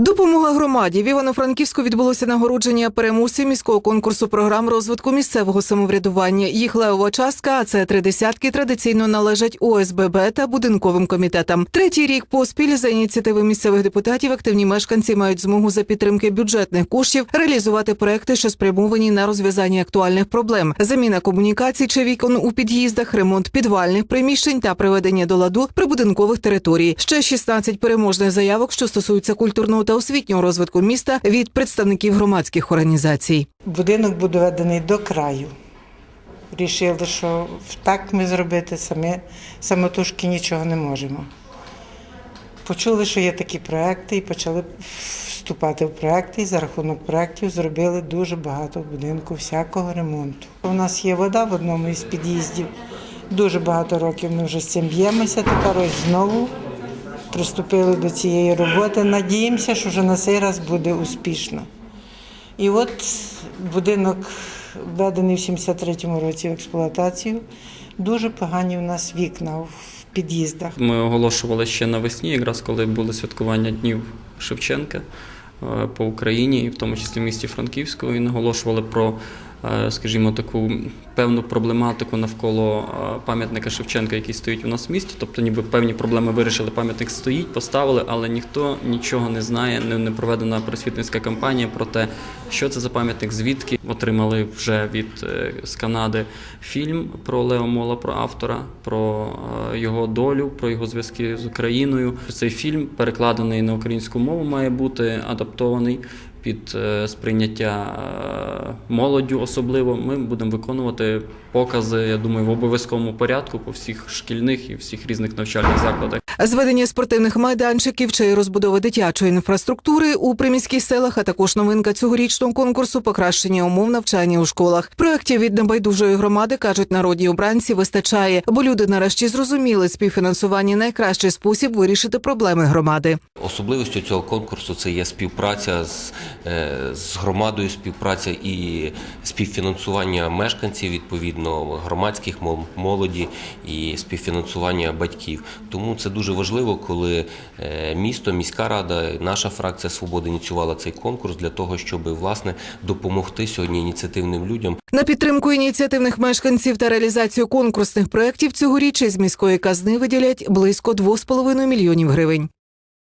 Допомога громаді в Івано-Франківську відбулося нагородження переможців міського конкурсу програм розвитку місцевого самоврядування. Їх левова частка, а це три десятки, традиційно належать ОСББ та будинковим комітетам. Третій рік поспіль за ініціативи місцевих депутатів активні мешканці мають змогу за підтримки бюджетних коштів реалізувати проекти, що спрямовані на розв'язання актуальних проблем: заміна комунікацій чи вікон у під'їздах, ремонт підвальних приміщень та приведення до ладу прибудинкових територій. Ще 16 переможних заявок, що стосуються культурного та освітнього розвитку міста від представників громадських організацій. Будинок буде доведений до краю. Рішили, що так ми зробити самі, самотужки нічого не можемо. Почули, що є такі проекти, і почали вступати в проекти. І за рахунок проєктів зробили дуже багато будинку всякого ремонту. У нас є вода в одному із під'їздів. Дуже багато років ми вже з цим б'ємося. Тепер ось знову приступили до цієї роботи. Надіємося, що вже на цей раз буде успішно. І от будинок введений в 73-му році в експлуатацію. Дуже погані у нас вікна в під'їздах. Ми оголошували ще навесні, якраз коли були святкування днів Шевченка е, по Україні, і в тому числі в місті Франківську, і наголошували про, скажімо, таку певну проблематику навколо е, пам'ятника Шевченка, який стоїть у нас в місті. Тобто, ніби певні проблеми вирішили, пам'ятник стоїть, поставили, але ніхто нічого не знає, не, проведена просвітницька кампанія про те, що це за пам'ятник, звідки отримали вже від е, з Канади фільм про Лео Мола, про автора, про е, його долю, про його зв'язки з Україною. Цей фільм перекладений на українську мову, має бути адаптований під е, сприйняття е, молоддю. Особливо ми будемо виконувати покази. Я думаю, в обов'язковому порядку по всіх шкільних і всіх різних навчальних закладах. Зведення спортивних майданчиків чи розбудова дитячої інфраструктури у приміських селах, а також новинка цьогорічного конкурсу покращення умов навчання у школах. Проєктів від небайдужої громади кажуть народні обранці вистачає, бо люди нарешті зрозуміли співфінансування найкращий спосіб вирішити проблеми громади. Особливістю цього конкурсу це є співпраця з, е, з громадою, співпраця і співфінансування мешканців, відповідно, громадських мол- молоді і співфінансування батьків. Тому це дуже важливо, коли е, місто, міська рада, наша фракція свободи ініціювала цей конкурс для того, щоб власне допомогти сьогодні ініціативним людям На підтримку ініціативних мешканців та реалізацію конкурсних проєктів цьогоріч із міської казни виділять близько 2,5 мільйонів гривень.